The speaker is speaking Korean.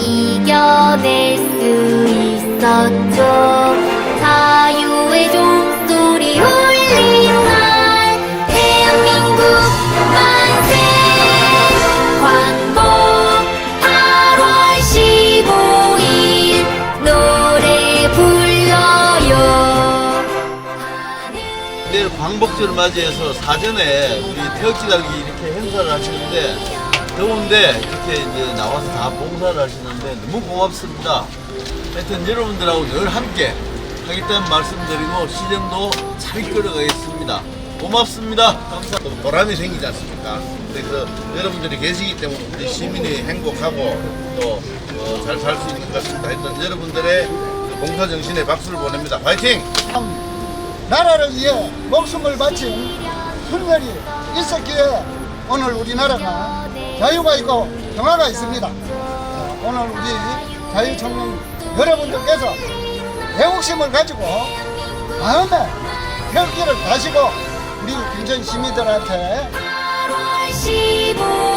이뤄낼 수 있었죠. 자유의 종소리 울리는 날 대한민국 만세. 광복 8월 15일 노래 불러요. 내일 광복절을 맞이해서 사전에 우리 태극기 달기 이렇게 행사를 하시는데 더운데 이렇게 이제 나와서 다 봉사를 하시는데 너무 고맙습니다. 하여튼 여러분들하고 늘 함께 때문에 말씀드리고 시정도 잘 이끌어가겠습니다. 고맙습니다. 감사합니다. 보람이 생기지 않습니까? 그래서 여러분들이 계시기 때문에 우리 시민이 행복하고 또 잘 살 수 있는 것 같습니다. 하여튼 여러분들의 그 봉사 정신에 박수를 보냅니다. 화이팅! 나라를 위해 목숨을 바친 훈련이 있었기에 오늘 우리나라가 자유가 있고 평화가 있습니다. 어, 오늘 우리 자유청년 여러분들께서 애국심을 가지고 마음에 벽기를 다시고 우리 김천 시민들한테 8월 15일